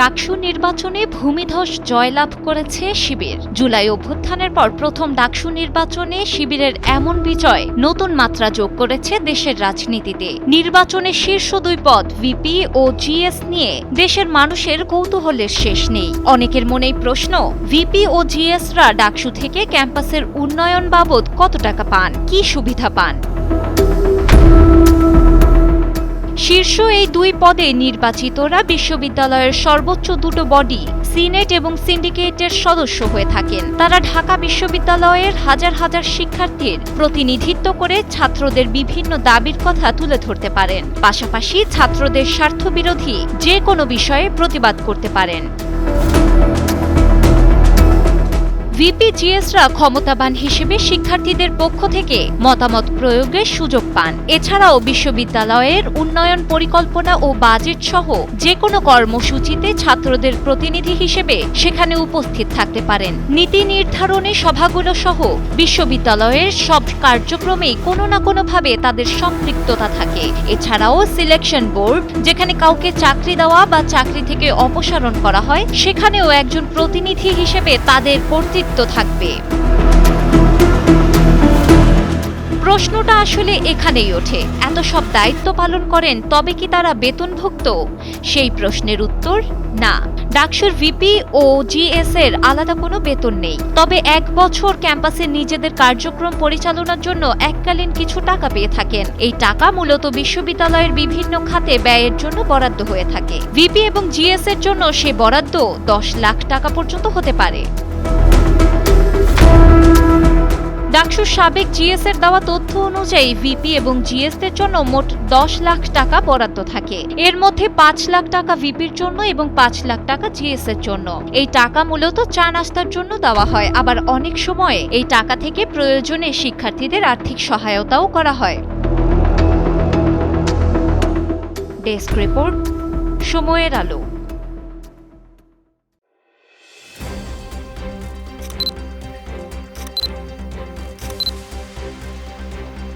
ডাকসু নির্বাচনে ভূমিধস জয়লাভ করেছে শিবির। জুলাই অভ্যুত্থানের পর প্রথম ডাকসু নির্বাচনে শিবিরের এমন বিজয় নতুন মাত্রা যোগ করেছে দেশের রাজনীতিতে। নির্বাচনে শীর্ষ দুই পদ ভিপি ও জিএস নিয়ে দেশের মানুষের কৌতূহলের শেষ নেই। অনেকের মনেই প্রশ্ন, ভিপি ও জিএসরা ডাকসু থেকে ক্যাম্পাসের উন্নয়ন বাবদ কত টাকা পান? কি সুবিধা পান? শীর্ষ এই দুই পদে নির্বাচিতরা বিশ্ববিদ্যালয়ের সর্বোচ্চ দুটো বডি, সিনেট এবং সিন্ডিকেটের সদস্য হয়ে থাকেন। তারা ঢাকা বিশ্ববিদ্যালয়ের হাজার হাজার শিক্ষার্থীর প্রতিনিধিত্ব করে ছাত্রদের বিভিন্ন দাবির কথা তুলে ধরতে পারেন। পাশাপাশি ছাত্রদের স্বার্থবিরোধী যে কোনো বিষয়ে প্রতিবাদ করতে পারেন। ভিপি জিএসরা ক্ষমতাবান হিসেবে শিক্ষার্থীদের পক্ষ থেকে মতামত প্রয়োগের সুযোগ পান। এছাড়াও বিশ্ববিদ্যালয়ের উন্নয়ন পরিকল্পনা ও বাজেট সহ যে কোনো কর্মসূচিতে ছাত্রদের প্রতিনিধি হিসেবে সেখানে উপস্থিত থাকতে পারেন। নীতি নির্ধারণী সভাগুলো সহ বিশ্ববিদ্যালয়ের সব কার্যক্রমেই কোনো না কোনোভাবে তাদের সম্পৃক্ততা থাকে। এছাড়াও সিলেকশন বোর্ড, যেখানে কাউকে চাকরি দেওয়া বা চাকরি থেকে অপসারণ করা হয়, সেখানেও একজন প্রতিনিধি হিসেবে তাদের কর্তৃত্ব থাকবে। প্রশ্নটা আসলে এখানেই ওঠে। এত সব দায়িত্ব পালন করেন, তবে কি তারা বেতনভুক্ত? সেই প্রশ্নের উত্তর, না। ডাকসুর ভিপি ও জিএস এর আলাদা কোনো বেতন নেই। তবে এক বছর ক্যাম্পাসে নিজেদের কার্যক্রম পরিচালনার জন্য এককালীন কিছু টাকা পেয়ে থাকেন। এই টাকা মূলত বিশ্ববিদ্যালয়ের বিভিন্ন খাতে ব্যয়ের জন্য বরাদ্দ হয়ে থাকে। ভিপি এবং জিএস এর জন্য সে বরাদ্দ দশ লাখ টাকা পর্যন্ত হতে পারে। ডাকসুর সাবেক জিএস এর দেওয়া তথ্য অনুযায়ী ভিপি এবং জিএস এর জন্য মোট দশ লাখ টাকা বরাদ্দ থাকে। এর মধ্যে পাঁচ লাখ টাকা ভিপির জন্য এবং পাঁচ লাখ টাকা জিএস এর জন্য। এই টাকা মূলত চা নাস্তার জন্য দেওয়া হয়। আবার অনেক সময় এই টাকা থেকে প্রয়োজনে শিক্ষার্থীদের আর্থিক সহায়তাও করা হয়। ডেস্ক রিপোর্ট, সময়ের আলো।